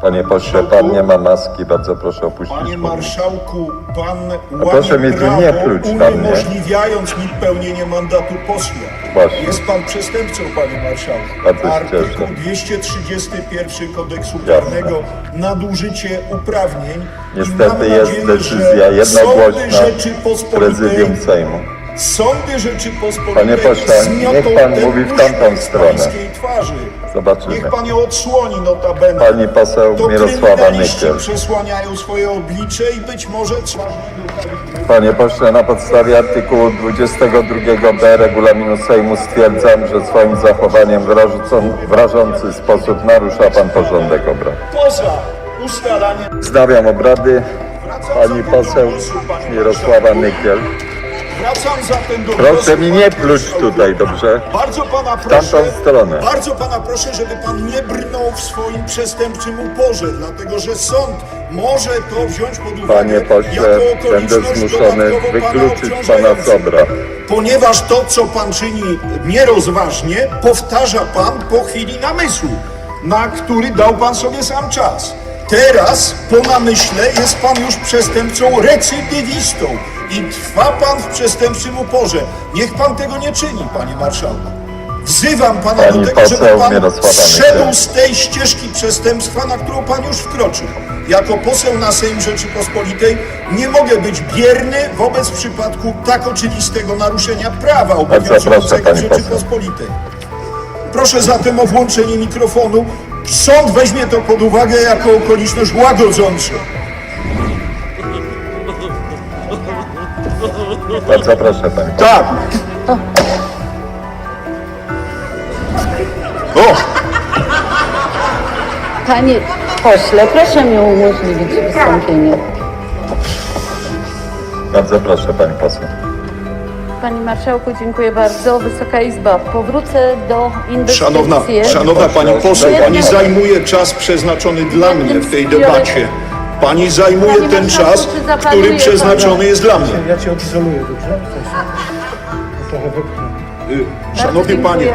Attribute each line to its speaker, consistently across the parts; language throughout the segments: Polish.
Speaker 1: Panie pośle, pan nie ma maski, bardzo proszę opuścić
Speaker 2: Panie marszałku, pan łamie
Speaker 1: proszę mi tu
Speaker 2: prawo,
Speaker 1: nie pluć tam, nie?
Speaker 2: uniemożliwiając mi pełnienie mandatu posła.
Speaker 1: Właśnie.
Speaker 2: Jest pan przestępcą, panie marszałku.
Speaker 1: Bardzo się
Speaker 2: Artykuł
Speaker 1: cieszę.
Speaker 2: 231 kodeksu
Speaker 1: Jasne.
Speaker 2: karnego nadużycie uprawnień. I
Speaker 1: Niestety
Speaker 2: mam
Speaker 1: jest
Speaker 2: nadzieję,
Speaker 1: decyzja
Speaker 2: że
Speaker 1: jednogłośna
Speaker 2: Rzeczypospolitej,
Speaker 1: Prezydium Sejmu.
Speaker 2: Sądy Rzeczypospolitej
Speaker 1: Panie pośle, niech pan mówi w tamtą stronę.
Speaker 2: twarzy.
Speaker 1: Zobaczymy.
Speaker 2: Niech pan ją odsłoni notabene.
Speaker 1: Pani poseł
Speaker 2: To
Speaker 1: Mirosława Nykiel.
Speaker 2: przesłaniają swoje oblicze i być może
Speaker 1: Panie pośle, na podstawie artykułu 22b regulaminu Sejmu stwierdzam, że swoim zachowaniem w rażącą- w rażący sposób narusza pan porządek obrad.
Speaker 2: poza ustalaniem.
Speaker 1: Wznawiam obrady. Pani poseł Mirosława. Nykiel.
Speaker 2: Wracam zatem do
Speaker 1: Proszę mi nie pluć tutaj, dobrze?
Speaker 2: Bardzo pana proszę.
Speaker 1: stronę.
Speaker 2: Bardzo pana proszę, żeby pan nie brnął w swoim przestępczym uporze, dlatego że sąd może to wziąć pod uwagę
Speaker 1: Panie pośle,
Speaker 2: jako
Speaker 1: będę zmuszony wykluczyć
Speaker 2: pana
Speaker 1: z.
Speaker 2: Ponieważ to, co pan czyni nierozważnie, powtarza pan po chwili namysłu, na który dał pan sobie sam czas. Teraz, po namyśle, jest pan już przestępcą recydywistą i trwa pan w przestępczym uporze. Niech pan tego nie czyni, panie marszałku. Wzywam pana
Speaker 1: Pani
Speaker 2: do tego, żeby
Speaker 1: poseł
Speaker 2: pan
Speaker 1: Mirosława
Speaker 2: zszedł
Speaker 1: Nykiel.
Speaker 2: z tej ścieżki przestępstwa, na którą pan już wkroczył. Jako poseł na Sejm Rzeczypospolitej nie mogę być bierny wobec przypadku tak oczywistego naruszenia prawa
Speaker 1: proszę,
Speaker 2: obowiązującego w
Speaker 1: pani poseł.
Speaker 2: Rzeczypospolitej. Proszę zatem o włączenie mikrofonu. Sąd weźmie to pod uwagę jako okoliczność łagodzącą.
Speaker 1: Bardzo proszę, panie.
Speaker 2: Tak. O!
Speaker 3: Panie pośle, proszę mi umożliwić wystąpienie.
Speaker 1: Bardzo proszę, pani poseł.
Speaker 3: Panie Marszałku, dziękuję bardzo. Wysoka Izba, powrócę do inwestycji.
Speaker 2: Szanowna, szanowna pani poseł, pani zajmuje czas przeznaczony dla mnie w tej debacie. Pani zajmuje ten czas, który przeznaczony jest dla mnie.
Speaker 4: Ja cię odizoluję, dobrze? Trochę wypchnę.
Speaker 2: Szanowny panie,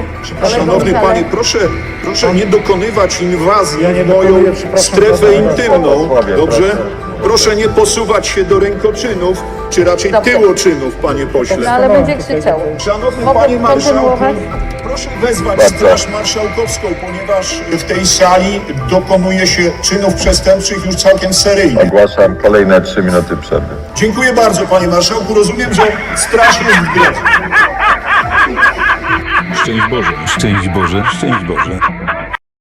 Speaker 2: szanowny panie, proszę, proszę nie dokonywać inwazji
Speaker 4: Ja nie
Speaker 2: w moją strefę intymną, dobrze?
Speaker 1: Proszę.
Speaker 2: Nie posuwać się do rękoczynów, czy raczej
Speaker 3: Dobrze.
Speaker 2: tyłoczynów, panie
Speaker 3: No
Speaker 2: pośle.
Speaker 3: ale będzie krzyczał.
Speaker 2: Szanowny
Speaker 3: Mogę
Speaker 2: panie marszałku,
Speaker 3: kontynuować?
Speaker 2: proszę wezwać. Straż Marszałkowską, ponieważ w tej sali dokonuje się czynów przestępczych już całkiem seryjnie.
Speaker 1: Ogłaszam kolejne trzy minuty przerwy.
Speaker 2: Dziękuję bardzo, panie marszałku. Rozumiem, że straż jest w drodze.
Speaker 5: Szczęść Boże, szczęść Boże, szczęść Boże.